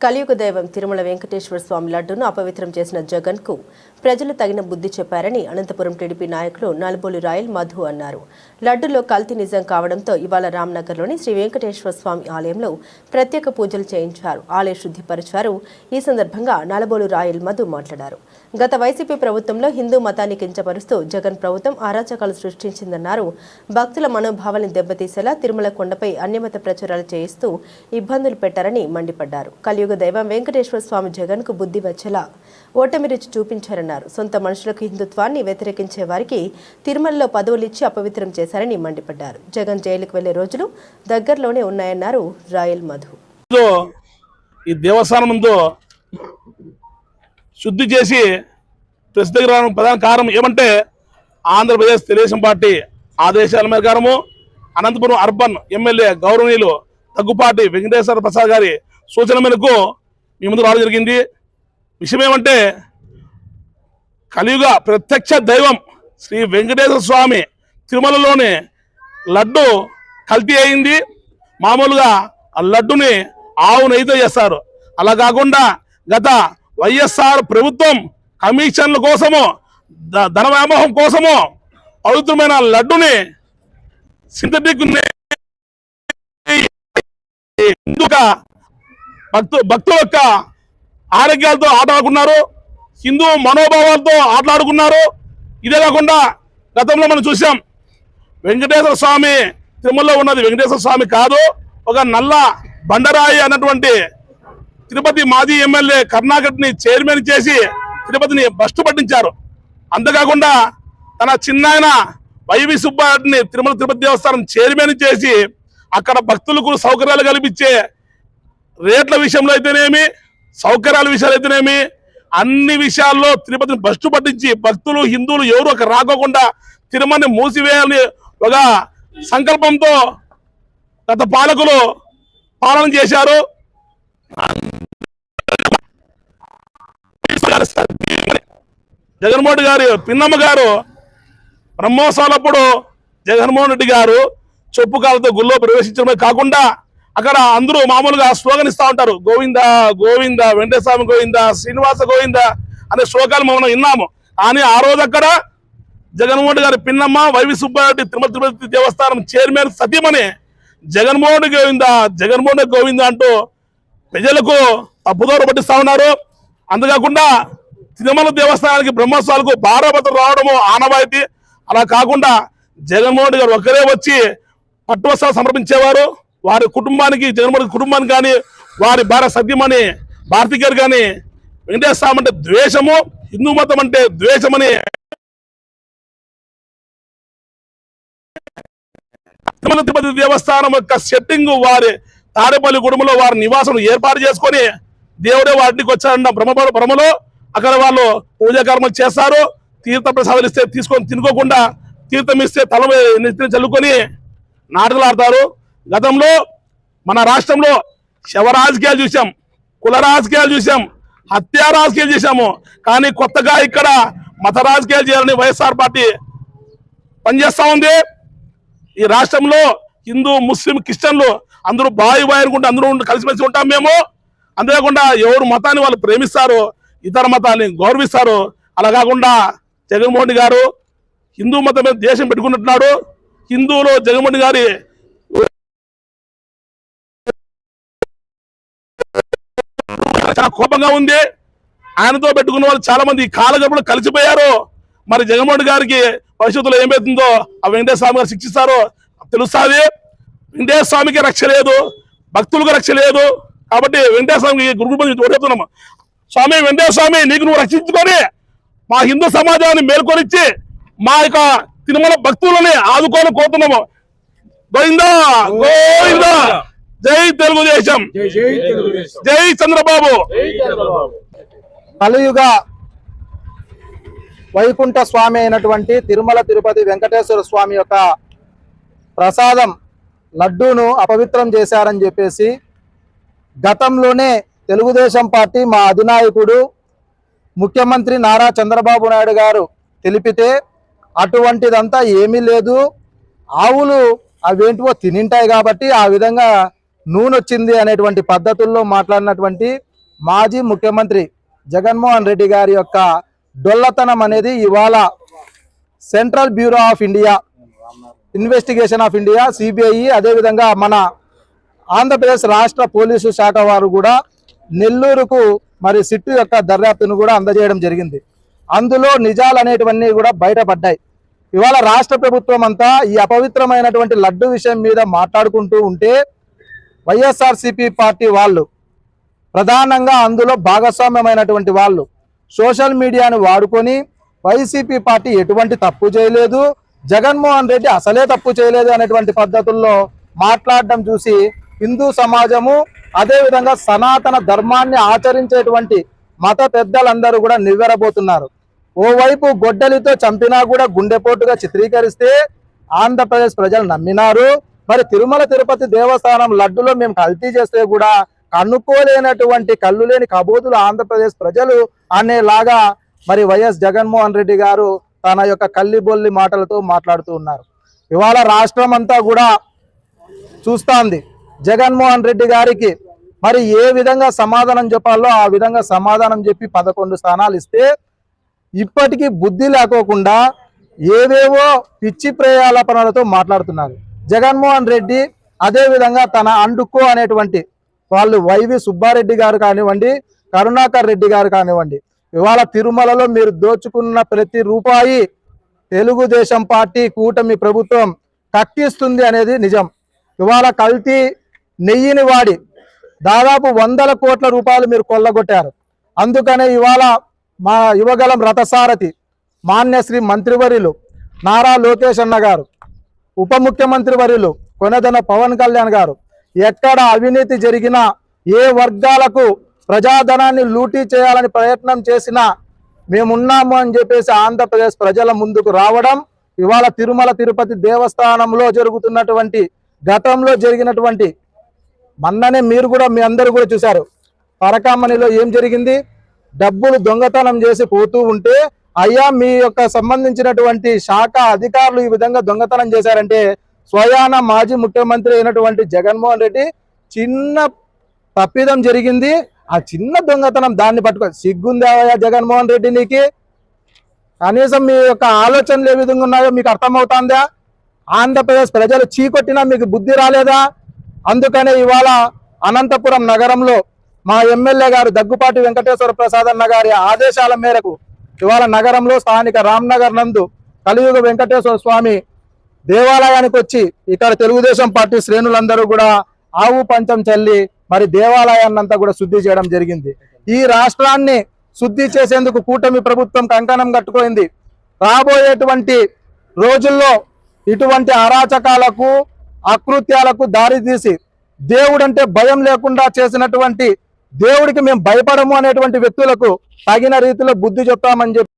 కలియుగ దైవం తిరుమల వెంకటేశ్వర స్వామి లడ్డును అపవిత్రం చేసిన జగన్కు ప్రజలు తగిన బుద్ధి చెప్పారని అనంతపురం టీడీపీ నాయకులు నలుబోలు రాయల్ మధు అన్నారు. లడ్డులో కల్తీ నిజం కావడంతో ఇవాళ రామ్నగర్లోని శ్రీ వెంకటేశ్వర స్వామి ఆలయంలో ప్రత్యేక పూజలు చేయించారు. ఆలయ శుద్ధిపరిచారు. ఈ సందర్భంగా నలబోలు రాయల్ మధు మాట్లాడారు. గత వైసీపీ ప్రభుత్వంలో హిందూ మతాన్ని కించపరుస్తూ జగన్ ప్రభుత్వం అరాచకాలు సృష్టించిందన్నారు. భక్తుల మనోభావాలను దెబ్బతీసేలా తిరుమల కొండపై అన్యమత ప్రచారాలు చేయిస్తూ ఇబ్బందులు పెట్టారని మండిపడ్డారు. కలియుగ దైవం వెంకటేశ్వర స్వామి జగన్కు బుద్ధి వచ్చేలా ఓటమి రుచి చూపించారన్నారు. సొంత మనుషులకు హిందుత్వాన్ని వ్యతిరేకించే వారికి తిరుమలలో పదవులిచ్చి అపవిత్రం చేశారని మండిపడ్డారు. జగన్ జైలుకు వెళ్ళే రోజులు దగ్గరలోనే ఉన్నాయన్నారు రాయల్ మధు. ఈ దేవస్థానం శుద్ధి చేసి ప్రెస్ దగ్గర ప్రధాన కారణం ఏమంటే ఆంధ్రప్రదేశ్ తెలుగుదేశం పార్టీ ఆదేశాల ప్రకారము అనంతపురం అర్బన్ ఎమ్మెల్యే గౌరవనీయులు తగ్గుపాటి వెంకటేశ్వర ప్రసాద్ గారి సూచన మేరకు మీ ముందు రావడం జరిగింది. విషయం ఏమంటే కలియుగ ప్రత్యక్ష దైవం శ్రీ వెంకటేశ్వర స్వామి తిరుమలలోని లడ్డు కల్తీ అయింది. మామూలుగా ఆ లడ్డుని ఆవు నెయ్యితో చేస్తారు. అలా కాకుండా గత వైఎస్ఆర్ ప్రభుత్వం కమిషన్ల కోసము ధన వ్యామోహం కోసము పవిత్రమైన లడ్డుని సింథటిక్ హిందుక భక్తు భక్తుల యొక్క ఆరోగ్యాలతో ఆటలాడుకున్నారు. హిందూ మనోభావాలతో ఆటలాడుకున్నారు. ఇదే కాకుండా గతంలో మనం చూసాం వెంకటేశ్వర స్వామి తిరుమలలో ఉన్నది. వెంకటేశ్వర స్వామి కాదు ఒక నల్ల బండరాయి అన్నటువంటి తిరుపతి మాజీ ఎమ్మెల్యే కర్ణాకర్ని చైర్మన్ చేసి తిరుపతిని బస్టు పట్టించారు. అంతేకాకుండా తన చిన్నాయన వైవి సుబ్బారెడ్డిని తిరుమల తిరుపతి దేవస్థానం చైర్మన్ చేసి అక్కడ భక్తులకు సౌకర్యాలు కల్పించే రేట్ల విషయంలో అయితేనేమి సౌకర్యాల విషయాలు అయితేనేమి అన్ని విషయాల్లో తిరుపతిని బస్టు పట్టించి భక్తులు హిందువులు ఎవరు ఒక రాకోకుండా తిరుమలని మూసివేయాలని ఒక సంకల్పంతో గత పాలకులు పాలన చేశారు. జగన్మోహన్ గారు పిన్నమ్మ గారు బ్రహ్మోత్సవాలప్పుడు జగన్మోహన్ రెడ్డి గారు చెప్పు కాలతో గుళ్ళో ప్రవేశించడమే కాకుండా అక్కడ అందరూ మామూలుగా స్లోగన్ ఇస్తా ఉంటారు. గోవింద గోవింద వెంకటస్వామి గోవింద శ్రీనివాస గోవింద అనే శ్లోకాలు మనం విన్నాము. కానీ ఆ రోజు అక్కడ జగన్మోహన్ గారి పిన్నమ్మ Y V Subbareddy Tirumala Tirupati Devasthanam chairman సతీమణి జగన్మోహన్ గోవింద జగన్మోహన్ గోవింద అంటూ ప్రజలకు తప్పుదోరు పట్టిస్తా ఉన్నారు. అంతేకాకుండా తిరుమల దేవస్థానానికి బ్రహ్మోత్సవాలకు భారభద్రం రావడము ఆనవాయితీ. అలా కాకుండా జగన్మోహన్ గారు ఒక్కరే వచ్చి పట్టువస్త్రాలు సమర్పించేవారు. వారి కుటుంబానికి జగన్మోహన్ కుటుంబానికి కానీ వారి భార్య సత్యమని భారతి గారు కానీ వెంకటేశ్వర స్వామి అంటే ద్వేషము హిందూ మతం అంటే ద్వేషమని. తిరుమల తిరుపతి దేవస్థానం యొక్క సెట్టింగ్ వారి తాడేపల్లి కుటుంబంలో వారి నివాసం ఏర్పాటు చేసుకొని దేవుడే వాటికి వచ్చారన్న భ్రమ భ్రమలో అక్కడ వాళ్ళు పూజాకర్మలు చేస్తారు. తీర్థ ప్రసాదాలు ఇస్తే తీసుకొని తినుకోకుండా తీర్థం ఇస్తే తల చల్లుకొని నాటలు ఆడతారు. గతంలో మన రాష్ట్రంలో శవ రాజకీయాలు చూసాం కుల రాజకీయాలు చూసాం హత్యా రాజకీయాలు చూసాము కానీ కొత్తగా ఇక్కడ మత రాజకీయాలు చేయాలని వైఎస్ఆర్ పార్టీ పనిచేస్తూ ఉంది. ఈ రాష్ట్రంలో హిందూ ముస్లిం క్రిస్టియన్లు అందరూ బాయి బాయి అనుకుంటే అందరూ ఉండి కలిసిమెలిసి ఉంటాం మేము. అంతేకాకుండా ఎవరు మతాన్ని వాళ్ళు ప్రేమిస్తారు ఇతర మతాన్ని గౌరవిస్తారు అలా కాకుండా జగన్మోహన్ గారు హిందూ మతం మీద దేశం పెట్టుకున్నట్టున్నాడు హిందువులు జగన్మోహన్ గారి చాలా కోపంగా ఉంది. ఆయనతో పెట్టుకున్న వాళ్ళు చాలా మంది కాలగప్పుడు కలిసిపోయారు. మరి జగన్మోహన్ గారికి భవిష్యత్తులో ఏమవుతుందో ఆ వెంకటేశ్వర స్వామి గారు శిక్షిస్తారో తెలుస్తుంది వెంకటేశ్వర స్వామికి రక్ష లేదు భక్తులకు రక్ష లేదు. కాబట్టి వెంకటేశ్వర స్వామికి గురుగు ఓటేస్తున్నాము. స్వామి వెంకటేశ్వర స్వామి నీకు నువ్వు రక్షించుకొని మా హిందూ సమాజాన్ని మేల్కొనిచ్చి మా యొక్క తిరుమల భక్తులని ఆదుకోని కోరుతున్నాము. గోవిందా జై తెలుగుదేశం. జై జై తెలుగుదేశం. జై చంద్రబాబు. జై చంద్రబాబు. కలియుగ వైకుంఠ స్వామి అయినటువంటి తిరుమల తిరుపతి వెంకటేశ్వర స్వామి యొక్క ప్రసాదం లడ్డూను అపవిత్రం చేశారని చెప్పేసి గతంలోనే తెలుగుదేశం పార్టీ మా అధినాయకుడు ముఖ్యమంత్రి నారా చంద్రబాబు నాయుడు గారు తెలిపితే అటువంటిదంతా ఏమీ లేదు. ఆవులు అవేంటివో తినింటాయి కాబట్టి ఆ విధంగా నూనె వచ్చింది అనేటువంటి పద్ధతుల్లో మాట్లాడినటువంటి మాజీ ముఖ్యమంత్రి జగన్మోహన్ రెడ్డి గారి యొక్క డొల్లతనం అనేది ఇవాళ central bureau of India investigation of India CBI అదేవిధంగా మన ఆంధ్రప్రదేశ్ రాష్ట్ర పోలీసు శాఖ వారు కూడా నెల్లూరుకు మరి సిట్టు యొక్క దర్యాప్తును కూడా అందజేయడం జరిగింది. అందులో నిజాలు అనేటివన్నీ కూడా బయటపడ్డాయి. ఇవాళ రాష్ట్ర ప్రభుత్వం అంతా ఈ అపవిత్రమైనటువంటి లడ్డు విషయం మీద మాట్లాడుకుంటూ ఉంటే వైఎస్ఆర్సిపి పార్టీ వాళ్ళు ప్రధానంగా అందులో భాగస్వామ్యమైనటువంటి వాళ్ళు సోషల్ మీడియాను వాడుకొని వైసీపీ పార్టీ ఎటువంటి తప్పు చేయలేదు జగన్మోహన్ రెడ్డి అసలే తప్పు చేయలేదు అనేటువంటి పద్ధతుల్లో మాట్లాడడం చూసి హిందూ సమాజము అదేవిధంగా సనాతన ధర్మాన్ని ఆచరించేటువంటి మత పెద్దలందరూ కూడా నివ్వెరబోతున్నారు. ఓవైపు గొడ్డలితో చంపినా కూడా గుండెపోటుగా చిత్రీకరిస్తే ఆంధ్రప్రదేశ్ ప్రజలు నమ్మినారు. మరి తిరుమల తిరుపతి దేవస్థానం లడ్డులో మేము కల్తీ చేస్తే కూడా కన్నుకోలేనటువంటి కళ్ళు లేని కబోతులు ఆంధ్రప్రదేశ్ ప్రజలు అనేలాగా మరి వైఎస్ జగన్మోహన్ రెడ్డి గారు తన యొక్క కల్లిబొల్లి మాటలతో మాట్లాడుతూ ఉన్నారు. ఇవాళ రాష్ట్రం అంతా కూడా చూస్తాంది జగన్మోహన్ రెడ్డి గారికి మరి ఏ విధంగా సమాధానం చెప్పాలో ఆ విధంగా సమాధానం చెప్పి పదకొండు స్థానాలు ఇస్తే ఇప్పటికీ బుద్ధి లేకోకుండా ఏవేవో పిచ్చి ప్రయాలపనలతో మాట్లాడుతున్నారు. జగన్మోహన్ రెడ్డి అదే విధంగా తన అండుకో అనేటువంటి వాళ్ళు వైవి సుబ్బారెడ్డి గారు కానివ్వండి కరుణాకర్ రెడ్డి గారు కానివ్వండి ఇవాళ తిరుమలలో మీరు దోచుకున్న ప్రతి రూపాయి తెలుగుదేశం పార్టీ కూటమి ప్రభుత్వం కక్కిస్తుంది అనేది నిజం. ఇవాళ కల్తీ నెయ్యిని వాడి దాదాపు వందల కోట్ల రూపాయలు మీరు కొల్లగొట్టారు. అందుకనే ఇవాళ మా యువగలం రథసారథి మాన్యశ్రీ మంత్రివర్యులు నారా లోకేష్ అన్న గారు ఉప ముఖ్యమంత్రి వర్యులు కొనదన పవన్ కళ్యాణ్ గారు ఎక్కడ అవినీతి జరిగినా ఏ వర్గాలకు ప్రజాధనాన్ని లూటీ చేయాలని ప్రయత్నం చేసినా మేమున్నాము అని చెప్పేసి ఆంధ్రప్రదేశ్ ప్రజల ముందుకు రావడం ఇవాళ తిరుమల తిరుపతి దేవస్థానంలో జరుగుతున్నటువంటి గతంలో జరిగినటువంటి మొన్ననే మీరు కూడా మీ అందరూ కూడా చూశారు. పరకామణిలో ఏం జరిగింది? డబ్బులు దొంగతనం చేసి పోతూ ఉంటే అయ్యా మీ యొక్క సంబంధించినటువంటి శాఖ అధికారులు ఈ విధంగా దొంగతనం చేశారంటే స్వయాన మాజీ ముఖ్యమంత్రి అయినటువంటి జగన్మోహన్ రెడ్డి చిన్న తప్పిదం జరిగింది. ఆ చిన్న దొంగతనం దాన్ని పట్టుకో సిగ్గుందేవయ్యా జగన్మోహన్ రెడ్డి నీకి? కనీసం మీ యొక్క ఆలోచనలు ఏ విధంగా ఉన్నాయో మీకు అర్థమవుతుందా? ఆంధ్రప్రదేశ్ ప్రజలు చీకొట్టినా మీకు బుద్ధి రాలేదా? అందుకనే ఇవాళ అనంతపురం నగరంలో మా ఎమ్మెల్యే గారు దగ్గుపాటి వెంకటేశ్వర ప్రసాద్ అన్న గారి ఆదేశాల మేరకు ఇవాళ నగరంలో స్థానిక రామ్నగర్ నందు కలియుగ వెంకటేశ్వర స్వామి దేవాలయానికి వచ్చి ఇక్కడ తెలుగుదేశం పార్టీ శ్రేణులందరూ కూడా ఆవు పంచం చల్లి మరి దేవాలయాన్నంతా కూడా శుద్ధి చేయడం జరిగింది. ఈ రాష్ట్రాన్ని శుద్ధి చేసేందుకు కూటమి ప్రభుత్వం కంకణం కట్టుకోయింది రాబోయేటువంటి రోజుల్లో ఇటువంటి అరాచకాలకు అకృత్యాలకు దారితీసి దేవుడంటే భయం లేకుండా చేసినటువంటి దేవుడికి మేము భయపడము అనేటువంటి వ్యక్తులకు తగిన రీతిలో బుద్ధి చెప్తామని చెప్పి